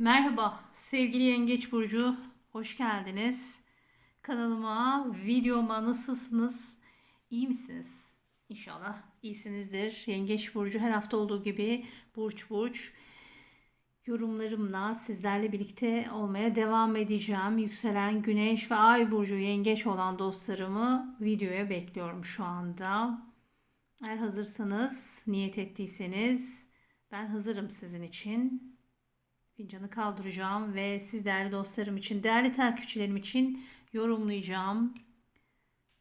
Merhaba sevgili Yengeç Burcu, hoş geldiniz. Kanalıma, videoma nasılsınız? İyi misiniz? İnşallah iyisinizdir. Yengeç Burcu her hafta olduğu gibi burç burç yorumlarımla sizlerle birlikte olmaya devam edeceğim. Yükselen Güneş ve Ay Burcu Yengeç olan dostlarımı videoya bekliyorum şu anda. Eğer hazırsanız, niyet ettiyseniz ben hazırım sizin için. Fincanı kaldıracağım ve siz değerli dostlarım için, değerli takipçilerim için yorumlayacağım.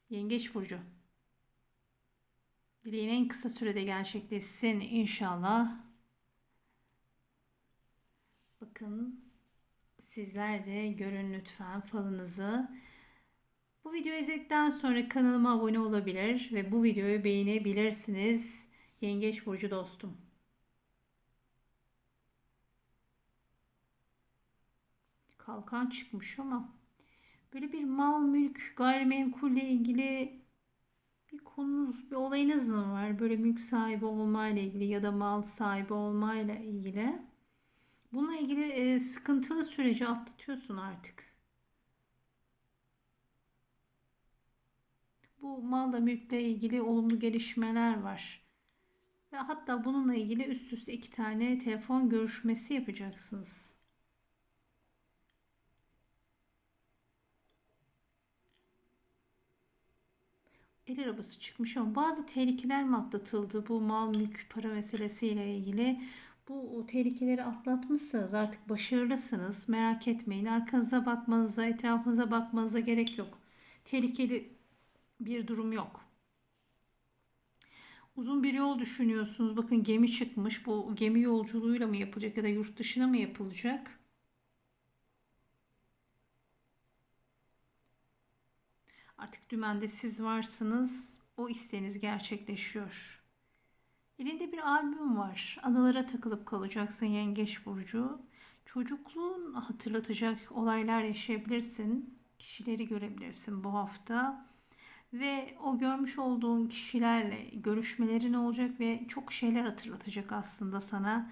Yengeç Burcu. Dileğin en kısa sürede gerçekleşsin inşallah. Bakın sizler de görün lütfen falınızı. Bu videoyu izledikten sonra kanalıma abone olabilir ve bu videoyu beğenebilirsiniz. Yengeç Burcu dostum. Kalkan çıkmış ama böyle bir mal mülk gayrimenkulle ilgili bir konunuz bir olayınız mı var? Böyle mülk sahibi olmayla ilgili ya da mal sahibi olmayla ilgili. Bununla ilgili e, sıkıntılı süreci atlatıyorsun artık. Bu malla mülkle ilgili olumlu gelişmeler var. Ve hatta bununla ilgili üst üste iki tane telefon görüşmesi yapacaksınız. El arabası çıkmış ama bazı tehlikeler mi atlatıldı bu mal mülk para meselesiyle ilgili? Bu tehlikeleri atlatmışsınız artık başarılısınız merak etmeyin arkanıza bakmanıza etrafınıza bakmanıza gerek yok. Tehlikeli bir durum yok. Uzun bir yol düşünüyorsunuz. Bakın gemi çıkmış. Bu gemi yolculuğuyla mı yapılacak ya da yurt dışına mı yapılacak? Artık dümende siz varsınız. O isteğiniz gerçekleşiyor. Elinde bir albüm var. Anılara takılıp kalacaksın Yengeç Burcu. Çocukluğun hatırlatacak olaylar yaşayabilirsin. Kişileri görebilirsin bu hafta. Ve o görmüş olduğun kişilerle görüşmelerin olacak ve çok şeyler hatırlatacak aslında sana.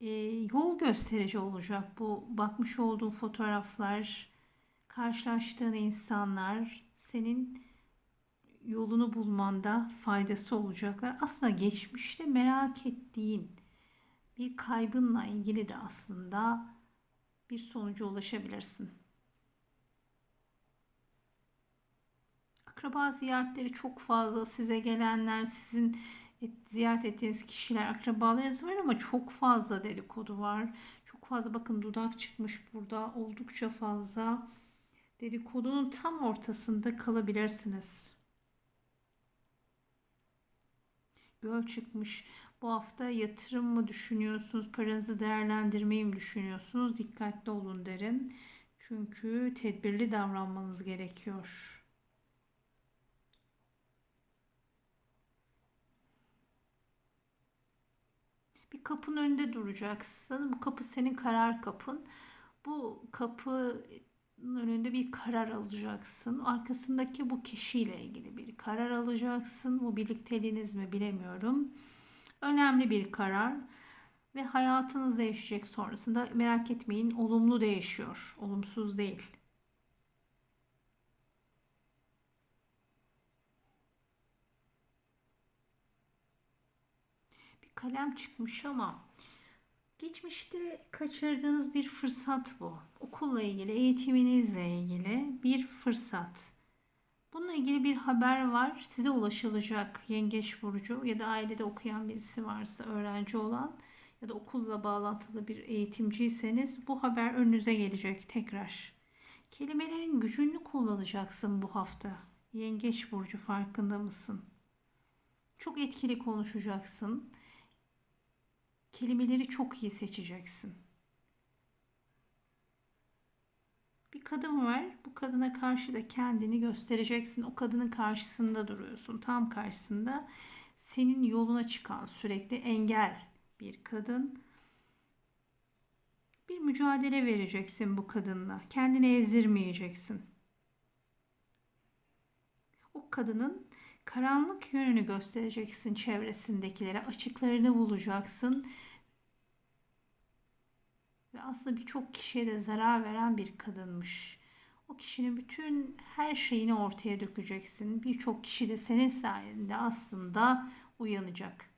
E, yol gösterici olacak bu bakmış olduğun fotoğraflar, karşılaştığın insanlar, senin yolunu bulmanda faydası olacaklar. Aslında geçmişte merak ettiğin bir kaybınla ilgili de aslında bir sonuca ulaşabilirsin. Akraba ziyaretleri çok fazla. Size gelenler, sizin ziyaret ettiğiniz kişiler, akrabalarınız var ama çok fazla dedikodu var. Çok fazla bakın dudak çıkmış burada. Oldukça fazla dedikodunun tam ortasında kalabilirsiniz. Göl çıkmış. Bu hafta yatırım mı düşünüyorsunuz? Paranızı değerlendirmeyi mi düşünüyorsunuz? Dikkatli olun derim. Çünkü tedbirli davranmanız gerekiyor. Bir kapının önünde duracaksın. Bu kapı senin karar kapın. Bu kapı önünde bir karar alacaksın. Arkasındaki bu kişiyle ilgili bir karar alacaksın. Bu birlikteliğiniz mi bilemiyorum. Önemli bir karar ve hayatınız değişecek sonrasında. Merak etmeyin olumlu değişiyor. Olumsuz değil. Bir kalem çıkmış ama Geçmişte kaçırdığınız bir fırsat bu. Okulla ilgili, eğitiminizle ilgili bir fırsat. Bununla ilgili bir haber var. Size ulaşılacak Yengeç Burcu ya da ailede okuyan birisi varsa öğrenci olan ya da okulla bağlantılı bir eğitimciyseniz bu haber önünüze gelecek tekrar. Kelimelerin gücünü kullanacaksın bu hafta. Yengeç Burcu farkında mısın? Çok etkili konuşacaksın Kelimeleri çok iyi seçeceksin. Bir kadın var. Bu kadına karşı da kendini göstereceksin. O kadının karşısında duruyorsun. Tam karşısında senin yoluna çıkan sürekli engel bir kadın. Bir mücadele vereceksin bu kadınla. Kendini ezdirmeyeceksin. O kadının Karanlık yönünü göstereceksin çevresindekilere, açıklarını bulacaksın. Ve aslında birçok kişiye de zarar veren bir kadınmış. O kişinin bütün her şeyini ortaya dökeceksin. Birçok kişi de senin sayende aslında uyanacak.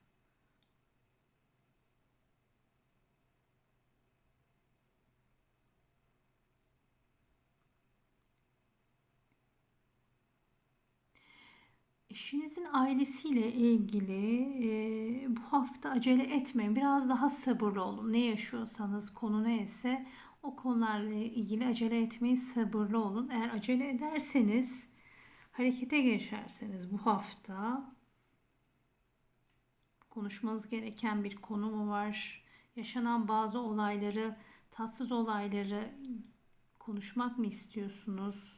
Eşinizin ailesiyle ilgili e, bu hafta acele etmeyin. Biraz daha sabırlı olun. Ne yaşıyorsanız, konu neyse o konularla ilgili acele etmeyin, sabırlı olun. Eğer acele ederseniz, harekete geçerseniz bu hafta konuşmanız gereken bir konu mu var? Yaşanan bazı olayları, tatsız olayları konuşmak mı istiyorsunuz?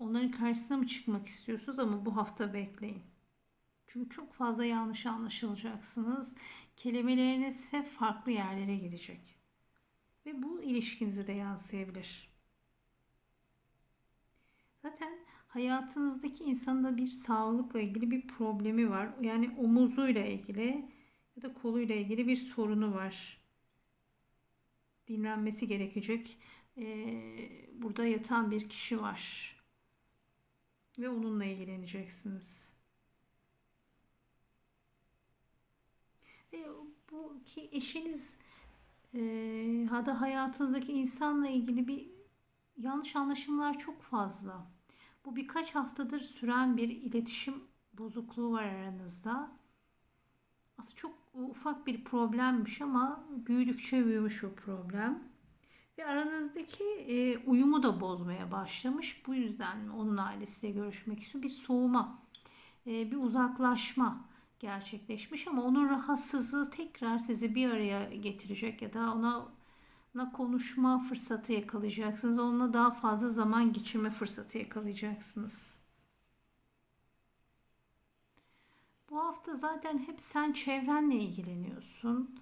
Onların karşısına mı çıkmak istiyorsunuz ama bu hafta bekleyin. Çünkü çok fazla yanlış anlaşılacaksınız. Kelimeleriniz hep farklı yerlere gidecek. Ve bu ilişkinize de yansıyabilir. Zaten hayatınızdaki insanın da bir sağlıkla ilgili bir problemi var. Yani omuzuyla ilgili ya da koluyla ilgili bir sorunu var. Dinlenmesi gerekecek. Ee, burada yatan bir kişi var ve onunla ilgileneceksiniz. Ve bu ki eşiniz e, ya da hayatınızdaki insanla ilgili bir yanlış anlaşımlar çok fazla. Bu birkaç haftadır süren bir iletişim bozukluğu var aranızda. Aslında çok ufak bir problemmiş ama büyüdükçe büyümüş bu problem. Ve aranızdaki e, uyumu da bozmaya başlamış. Bu yüzden onun ailesiyle görüşmek istiyor. Bir soğuma, e, bir uzaklaşma gerçekleşmiş ama onun rahatsızlığı tekrar sizi bir araya getirecek ya da ona ona konuşma fırsatı yakalayacaksınız. Onunla daha fazla zaman geçirme fırsatı yakalayacaksınız. Bu hafta zaten hep sen çevrenle ilgileniyorsun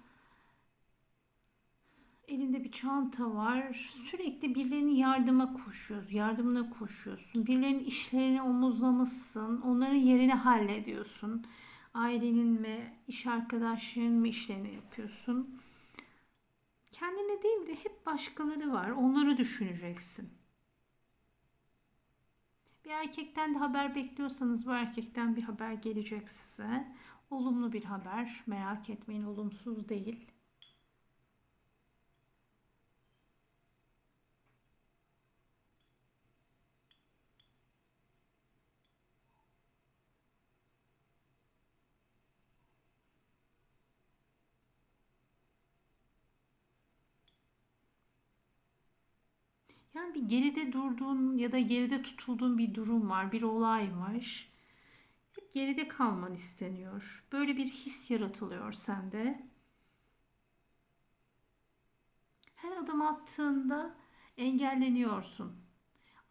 elinde bir çanta var. Sürekli birilerinin yardıma koşuyoruz. Yardımına koşuyorsun. Birilerinin işlerini omuzlamışsın. Onların yerini hallediyorsun. Ailenin mi, iş arkadaşlarının mı işlerini yapıyorsun. Kendine değil de hep başkaları var. Onları düşüneceksin. Bir erkekten de haber bekliyorsanız bu erkekten bir haber gelecek size. Olumlu bir haber. Merak etmeyin olumsuz değil. Bir geride durduğun ya da geride tutulduğun bir durum var, bir olay var. Hep geride kalman isteniyor. Böyle bir his yaratılıyor sende. Her adım attığında engelleniyorsun.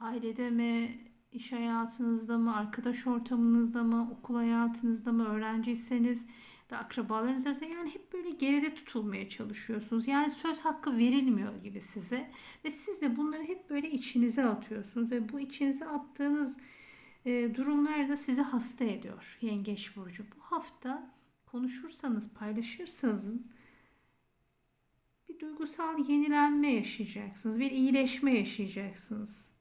Ailede mi, iş hayatınızda mı, arkadaş ortamınızda mı, okul hayatınızda mı, öğrenciyseniz da akrabalarınız arasında yani hep böyle geride tutulmaya çalışıyorsunuz. Yani söz hakkı verilmiyor gibi size ve siz de bunları hep böyle içinize atıyorsunuz ve bu içinize attığınız e, durumlar da sizi hasta ediyor Yengeç burcu. Bu hafta konuşursanız, paylaşırsanız bir duygusal yenilenme yaşayacaksınız, bir iyileşme yaşayacaksınız.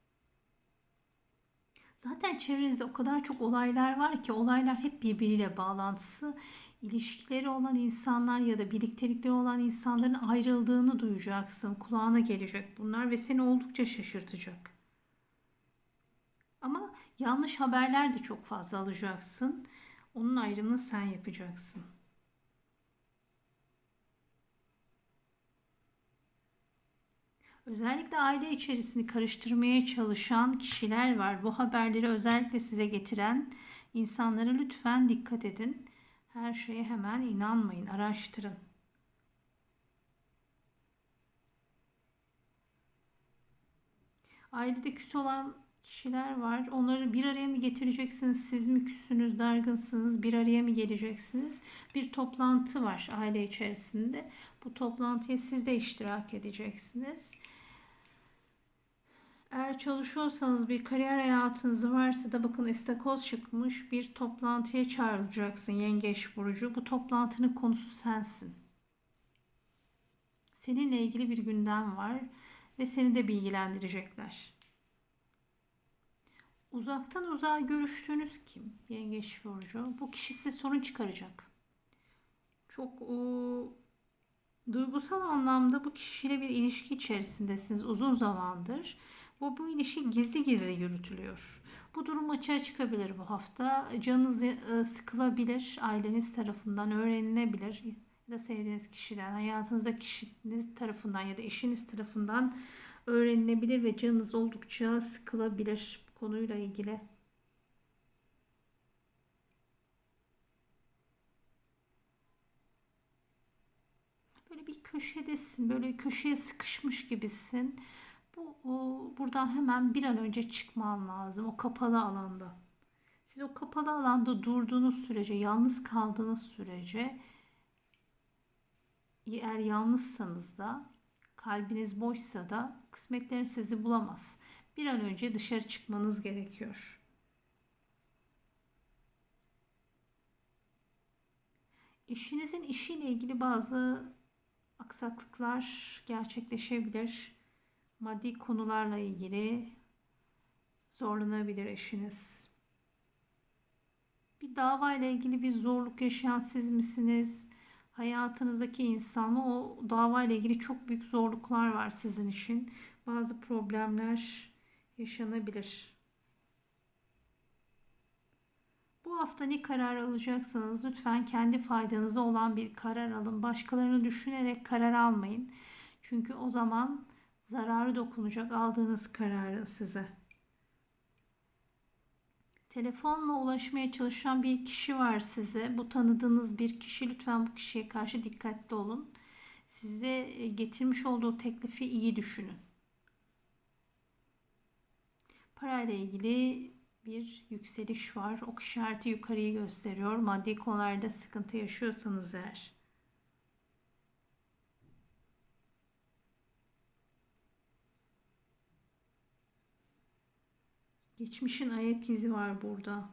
Zaten çevrenizde o kadar çok olaylar var ki olaylar hep birbiriyle bağlantısı ilişkileri olan insanlar ya da birliktelikleri olan insanların ayrıldığını duyacaksın. Kulağına gelecek bunlar ve seni oldukça şaşırtacak. Ama yanlış haberler de çok fazla alacaksın. Onun ayrımını sen yapacaksın. Özellikle aile içerisini karıştırmaya çalışan kişiler var. Bu haberleri özellikle size getiren insanlara lütfen dikkat edin. Her şeye hemen inanmayın, araştırın. Ailede küs olan kişiler var. Onları bir araya mı getireceksiniz? Siz mi küssünüz, dargınsınız? Bir araya mı geleceksiniz? Bir toplantı var aile içerisinde. Bu toplantıya siz de iştirak edeceksiniz. Eğer çalışıyorsanız bir kariyer hayatınız varsa da bakın istakoz çıkmış bir toplantıya çağrılacaksın yengeç burcu. Bu toplantının konusu sensin. Seninle ilgili bir gündem var ve seni de bilgilendirecekler. Uzaktan uzağa görüştüğünüz kim? Yengeç Burcu. Bu kişi size sorun çıkaracak. Çok o, duygusal anlamda bu kişiyle bir ilişki içerisindesiniz uzun zamandır. Bu, bu ilişki gizli gizli yürütülüyor. Bu durum açığa çıkabilir bu hafta. Canınız e, sıkılabilir, aileniz tarafından öğrenilebilir ya da sevdiğiniz kişiden, hayatınızda kişiniz tarafından ya da eşiniz tarafından öğrenilebilir ve canınız oldukça sıkılabilir bu konuyla ilgili. Böyle bir köşedesin, böyle köşeye sıkışmış gibisin. Bu o, buradan hemen bir an önce çıkman lazım o kapalı alanda. Siz o kapalı alanda durduğunuz sürece, yalnız kaldığınız sürece eğer yalnızsanız da kalbiniz boşsa da kısmetler sizi bulamaz. Bir an önce dışarı çıkmanız gerekiyor. Eşinizin işiyle ilgili bazı aksaklıklar gerçekleşebilir. Maddi konularla ilgili zorlanabilir eşiniz. Bir dava ile ilgili bir zorluk yaşayan siz misiniz? Hayatınızdaki insan mı? O dava ile ilgili çok büyük zorluklar var sizin için. Bazı problemler yaşanabilir. Bu hafta ne karar alacaksanız lütfen kendi faydanıza olan bir karar alın. Başkalarını düşünerek karar almayın. Çünkü o zaman zararı dokunacak aldığınız kararı size. Telefonla ulaşmaya çalışan bir kişi var size. Bu tanıdığınız bir kişi. Lütfen bu kişiye karşı dikkatli olun. Size e, getirmiş olduğu teklifi iyi düşünün. Parayla ilgili bir yükseliş var. Ok işareti yukarıyı gösteriyor. Maddi konularda sıkıntı yaşıyorsanız eğer. Geçmişin ayak izi var burada.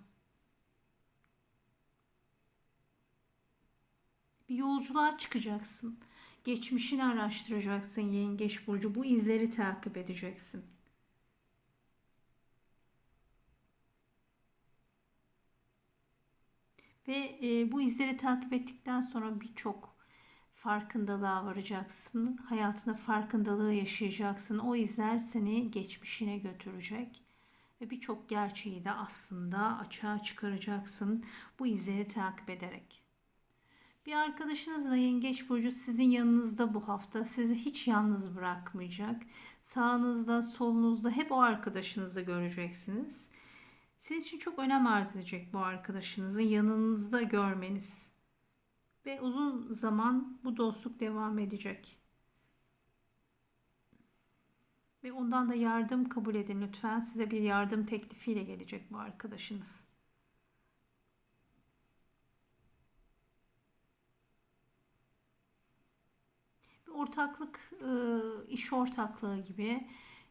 Bir yolculuğa çıkacaksın. Geçmişini araştıracaksın Yengeç burcu. Bu izleri takip edeceksin. Ve e, bu izleri takip ettikten sonra birçok farkındalığa varacaksın. Hayatında farkındalığı yaşayacaksın. O izler seni geçmişine götürecek. Ve birçok gerçeği de aslında açığa çıkaracaksın bu izleri takip ederek. Bir arkadaşınız da Yengeç Burcu sizin yanınızda bu hafta. Sizi hiç yalnız bırakmayacak. Sağınızda, solunuzda hep o arkadaşınızı göreceksiniz. Sizin için çok önem arz edecek bu arkadaşınızın yanınızda görmeniz. Ve uzun zaman bu dostluk devam edecek. Ve ondan da yardım kabul edin lütfen. Size bir yardım teklifiyle gelecek bu arkadaşınız. Bir ortaklık, iş ortaklığı gibi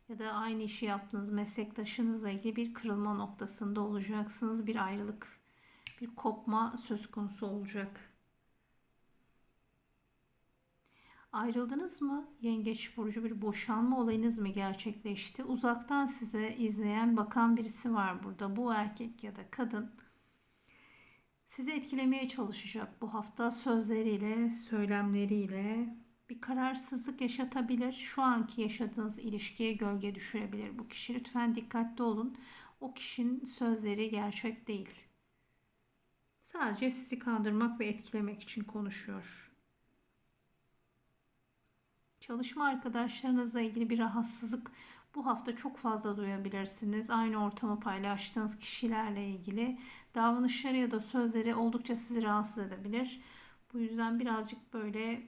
ya da aynı işi yaptığınız meslektaşınızla ilgili bir kırılma noktasında olacaksınız. Bir ayrılık, bir kopma söz konusu olacak. Ayrıldınız mı? Yengeç burcu bir boşanma olayınız mı gerçekleşti? Uzaktan size izleyen, bakan birisi var burada. Bu erkek ya da kadın sizi etkilemeye çalışacak bu hafta sözleriyle, söylemleriyle, bir kararsızlık yaşatabilir. Şu anki yaşadığınız ilişkiye gölge düşürebilir bu kişi. Lütfen dikkatli olun. O kişinin sözleri gerçek değil. Sadece sizi kandırmak ve etkilemek için konuşuyor. Çalışma arkadaşlarınızla ilgili bir rahatsızlık bu hafta çok fazla duyabilirsiniz. Aynı ortamı paylaştığınız kişilerle ilgili davranışları ya da sözleri oldukça sizi rahatsız edebilir. Bu yüzden birazcık böyle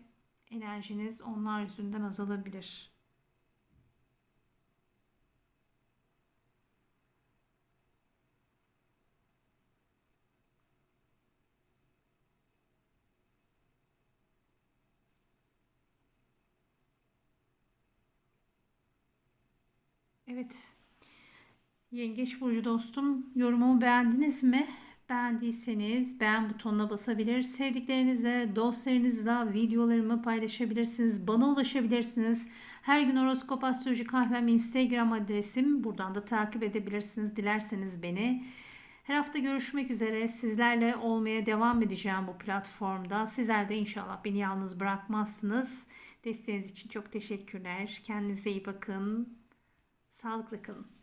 enerjiniz onlar yüzünden azalabilir. Evet. Yengeç burcu dostum, yorumumu beğendiniz mi? Beğendiyseniz beğen butonuna basabilir. Sevdiklerinizle, dostlarınızla videolarımı paylaşabilirsiniz. Bana ulaşabilirsiniz. Her gün horoskop astroloji kahvem Instagram adresim. Buradan da takip edebilirsiniz dilerseniz beni. Her hafta görüşmek üzere. Sizlerle olmaya devam edeceğim bu platformda. Sizler de inşallah beni yalnız bırakmazsınız. Desteğiniz için çok teşekkürler. Kendinize iyi bakın. Sağlıklı kalın.